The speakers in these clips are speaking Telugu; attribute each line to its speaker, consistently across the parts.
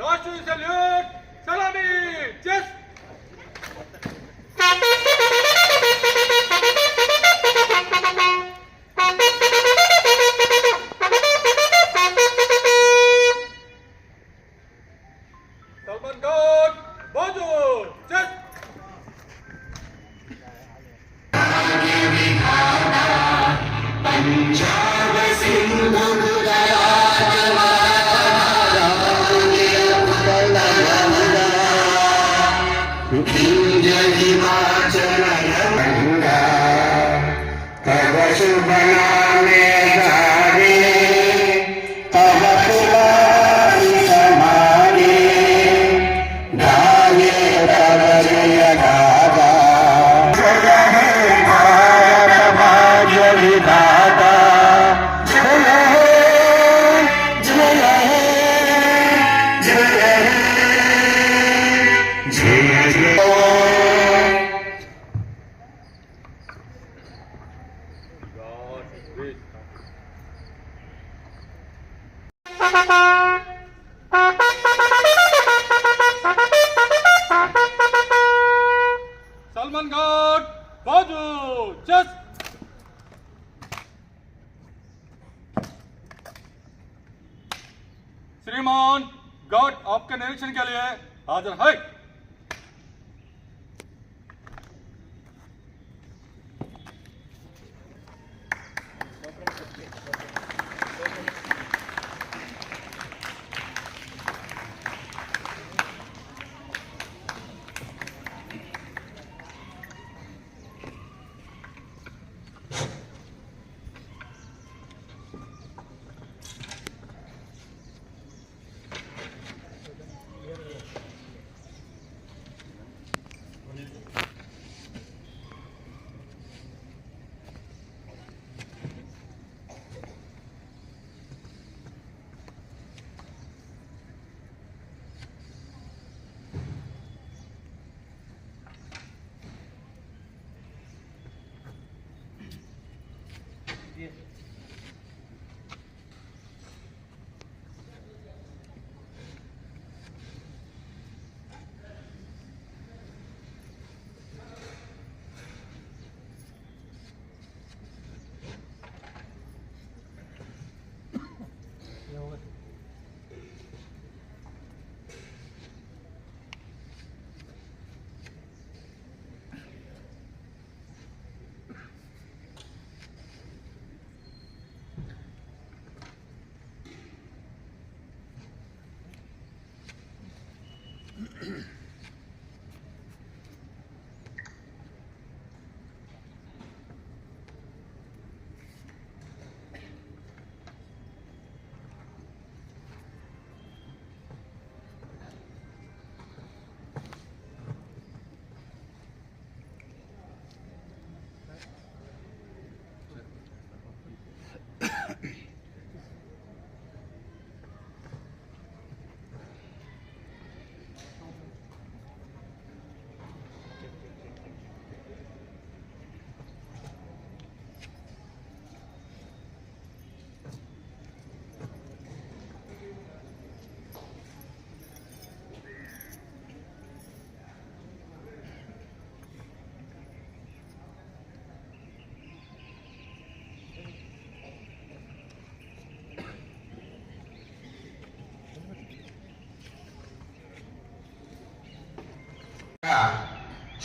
Speaker 1: Nós,
Speaker 2: Nossos olhos! Salman Khan बाजू जस्ट श्रीमान गॉड आपके निरीक्षण के लिए हाजिर है।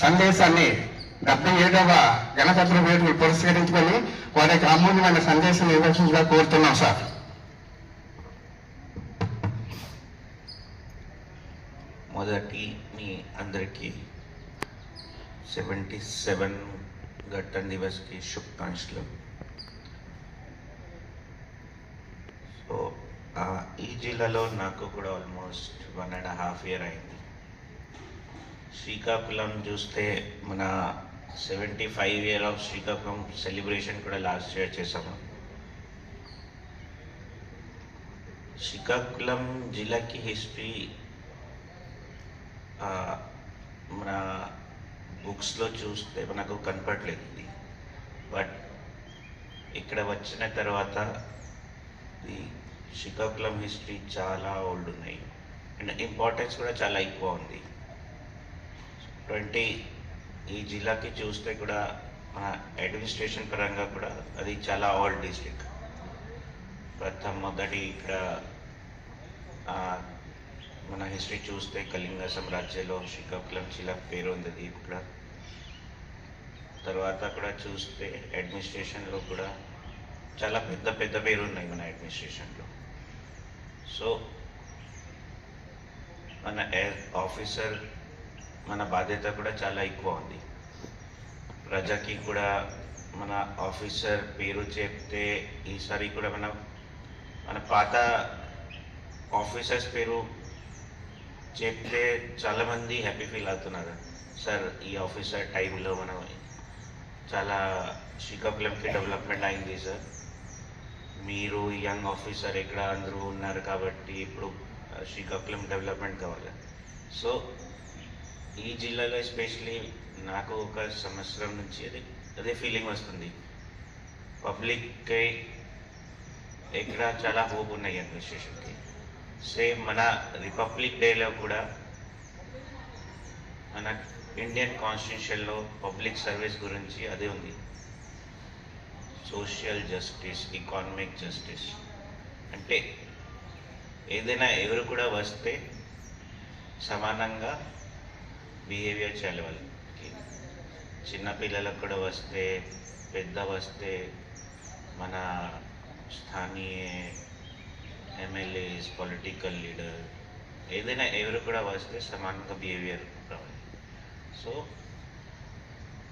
Speaker 1: సందేశాన్ని డెబ్బై ఏడవ గణతంత్ర వేడుకలు పురస్కరించుకొని వారి యొక్క అమూల్యమైన సందేశం ఇవ్వాల్సిందిగా కోరుతున్నాం సార్.
Speaker 3: మొదటి మీ అందరికీ సెవెంటీ సెవెన్ గట్టన్ దివస్కి శుభాకాంక్షలు. సో ఈ జిల్లాలో నాకు కూడా almost one and half year అయింది. శ్రీకాకుళం చూస్తే మన seventy five year of Srikakulam celebration కూడా లాస్ట్ ఇయర్ చేసాము శ్రీకాకుళం జిల్లాకి హిస్టరీ మన బుక్స్లో చూస్తే మనకు కనపడలేదు. బట్ ఇక్కడ వచ్చిన తర్వాత ఈ శ్రీకాకుళం హిస్టరీ చాలా ఓల్డ్ ఉన్నాయి. అండ్ ఇంపార్టెన్స్ కూడా చాలా ఎక్కువ ఉంది. ట్వంటీ ఈ జిల్లాకి చూస్తే కూడా మన అడ్మినిస్ట్రేషన్ పరంగా కూడా అది చాలా ఓల్డ్ డిస్ట్రిక్ట్. ప్రథమ మొదటి ఇక్కడ మన హిస్టరీ చూస్తే కళింగ సామ్రాజ్యంలో శ్రీకాకుళం జిల్లా పేరు ఉంది ఇక్కడ తర్వాత కూడా చూస్తే అడ్మినిస్ట్రేషన్లో కూడా చాలా పెద్ద పెద్ద పేరు ఉన్నాయి మన అడ్మినిస్ట్రేషన్లో. సో మన ఆఫీసర్ మన బాధ్యత కూడా చాలా ఎక్కువ ఉంది. ప్రజకి కూడా మన ఆఫీసర్ పేరు చెప్తే ఈసారి కూడా మన మన పాత ఆఫీసర్స్ పేరు చెప్తే చాలామంది హ్యాపీ ఫీల్ అవుతున్నారు. సార్ ఈ ఆఫీసర్ టైంలో మనం చాలా శ్రీకాకుళంకి డెవలప్మెంట్ అయింది సార్. మీరు యంగ్ ఆఫీసర్ ఇక్కడ అందరూ ఉన్నారు కాబట్టి ఇప్పుడు శ్రీకాకుళం డెవలప్మెంట్ కావాలి. సో ఈ జిల్లాలో ఎస్పెషలీ నాకు ఒక సంవత్సరం నుంచి అది అదే ఫీలింగ్ వస్తుంది. పబ్లిక్కి ఇక్కడ చాలా హోప్ ఉన్నాయి అడ్మినిస్ట్రేషన్కి సేమ్ మన రిపబ్లిక్ డేలో కూడా మన ఇండియన్ కాన్స్టిట్యూషన్లో పబ్లిక్ సర్వీస్ గురించి అదే ఉంది. సోషల్ జస్టిస్ ఎకానమిక్ జస్టిస్ అంటే ఏదైనా ఎవరు కూడా వస్తే సమానంగా బిహేవియర్ చేయాలి వాళ్ళకి. చిన్నపిల్లలకు కూడా వస్తే పెద్ద వస్తే మన స్థానీయ ఎమ్మెల్యేస్ పొలిటికల్ లీడర్ ఏదైనా ఎవరు కూడా వస్తే సమానంగా బిహేవియర్ రావాలి. సో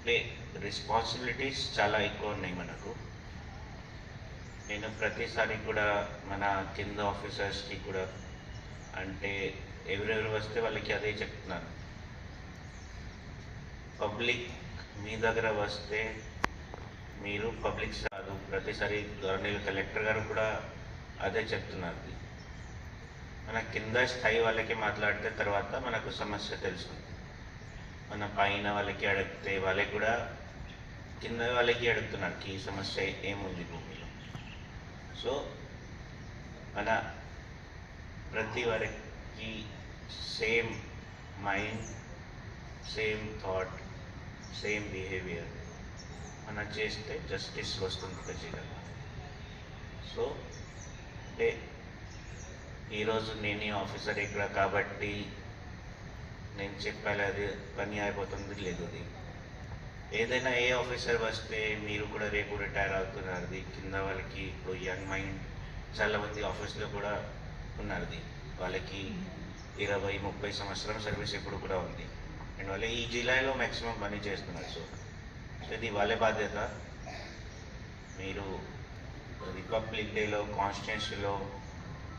Speaker 3: ప్లే రెస్పాన్సిబిలిటీస్ చాలా ఎక్కువ ఉన్నాయి మనకు. నేను ప్రతిసారి కూడా మన కింద ఆఫీసర్స్కి కూడా అంటే ఎవరెవరు వస్తే వాళ్ళకి అదే చెప్తున్నాను. పబ్లిక్ మీ దగ్గర వస్తే మీరు పబ్లిక్ కాదు ప్రతిసారి కలెక్టర్ గారు కూడా అదే చెప్తున్నారు. మన కింద స్థాయి వాళ్ళకి మాట్లాడితే తర్వాత మనకు సమస్య తెలుస్తుంది. మన పైన వాళ్ళకి అడిగితే వాళ్ళకి కూడా కింద వాళ్ళకి అడుగుతున్నారు ఈ సమస్య ఏముంది భూమిలో. సో మన ప్రతి వారికి same mind same thought same behaviour అలా చేస్తే జస్టిస్ వస్తుంది ఖచ్చితంగా సో అంటే ఈరోజు నేనే ఆఫీసర్ ఇక్కడ కాబట్టి నేను చెప్పాలి అది పని అయిపోతుంది లేదు అది. ఏదైనా ఏ ఆఫీసర్ వస్తే మీరు కూడా రేపు రిటైర్ అవుతున్నారు అది. కింద వాళ్ళకి ఇప్పుడు యంగ్ మైండ్ చాలా మంది ఆఫీస్లో కూడా ఉన్నది వాళ్ళకి ఇరవై ముప్పై సంవత్సరం సర్వీస్ ఇప్పుడు కూడా ఉంది. అండ్ వాళ్ళు ఈ జిల్లాలో మ్యాక్సిమం పని చేస్తున్నారు సో సో ఇది వాళ్ళ బాధ్యత. మీరు రిపబ్లిక్ డేలో కాన్స్టిట్యూన్సీలో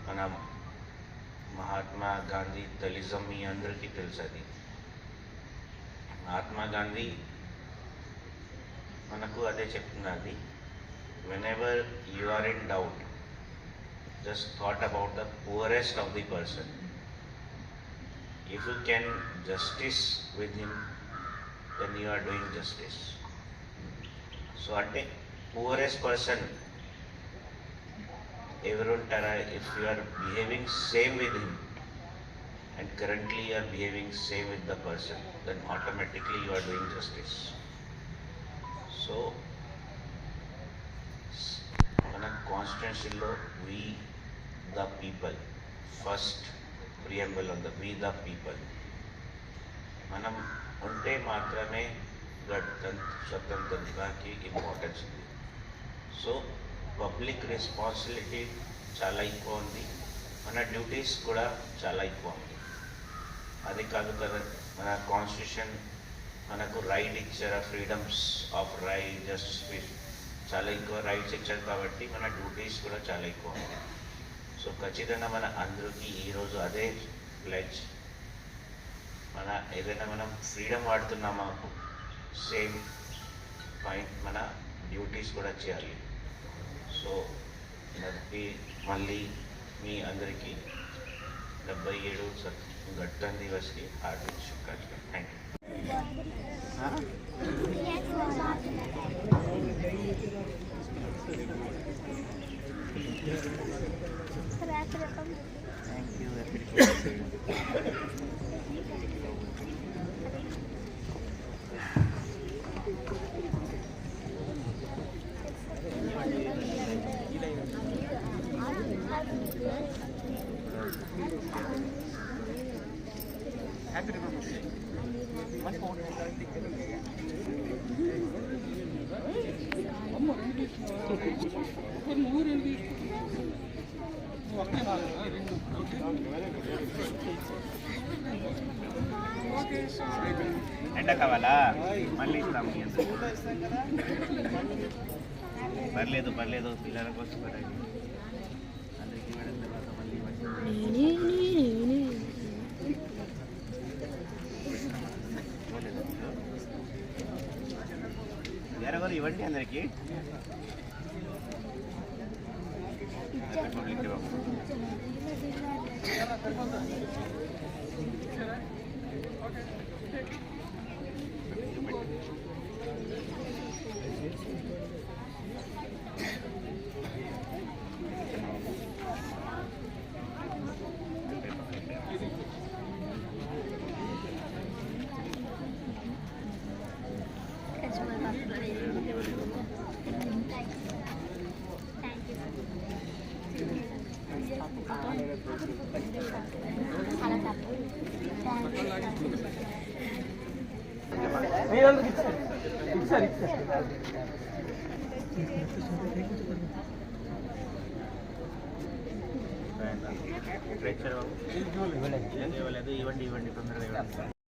Speaker 3: మన మహాత్మా గాంధీ తలిజం మీ అందరికీ తెలుసు అది. మహాత్మా గాంధీ మనకు అదే చెప్తున్నది whenever you are in doubt just thought about the purest of the person If you can justice with him, then you are doing justice. So at the poorest person, everyone if you are behaving same with him, and currently you are behaving same with the person, then automatically you are doing justice. So, on a constant low, we, the people, first preamble ఉంది వీ ద పీపుల్ మనం ఉంటే మాత్రమే గణతంత్ర స్వతంత్రతకి ఇంపార్టెన్స్ ఉంది. సో పబ్లిక్ రెస్పాన్సిబిలిటీ చాలా ఎక్కువ ఉంది. మన డ్యూటీస్ కూడా చాలా ఎక్కువ ఉంది. అది కాదు కదా మన కాన్స్టిట్యూషన్ మనకు రైట్ ఇచ్చారు? Freedoms of right just speech చాలా ఎక్కువ రైట్స్ ఇచ్చారు కాబట్టి మన డ్యూటీస్ కూడా చాలా ఎక్కువ ఉంది. సో ఖచ్చితంగా మన అందరికీ ఈరోజు అదే ప్లెజ్ మన ఏదైనా మనం ఫ్రీడమ్ వాడుతున్నామా సేమ్ పాయింట్ మన డ్యూటీస్ కూడా చేయాలి. సో మనకి మళ్ళీ మీ అందరికీ డెబ్బై ఏడు గట్టన్ దివస్కి హార్దిక శుభాకాంక్షలు. Thank you
Speaker 4: Thank you, appreciate Happy Republic Day. Much more than I think. ಮೂರು ఎండ కావాలా? మళ్ళీ ఇస్తాము. పర్లేదు పర్లేదు. పిల్లల కోసం అందరికీ తర్వాత మళ్ళీ ఎవరెవరు ఇవ్వండి అందరికి? ఇవ్వలేదు ఇవ్వండి ఇవ్వండి తొందరగా ఇవ్వండి.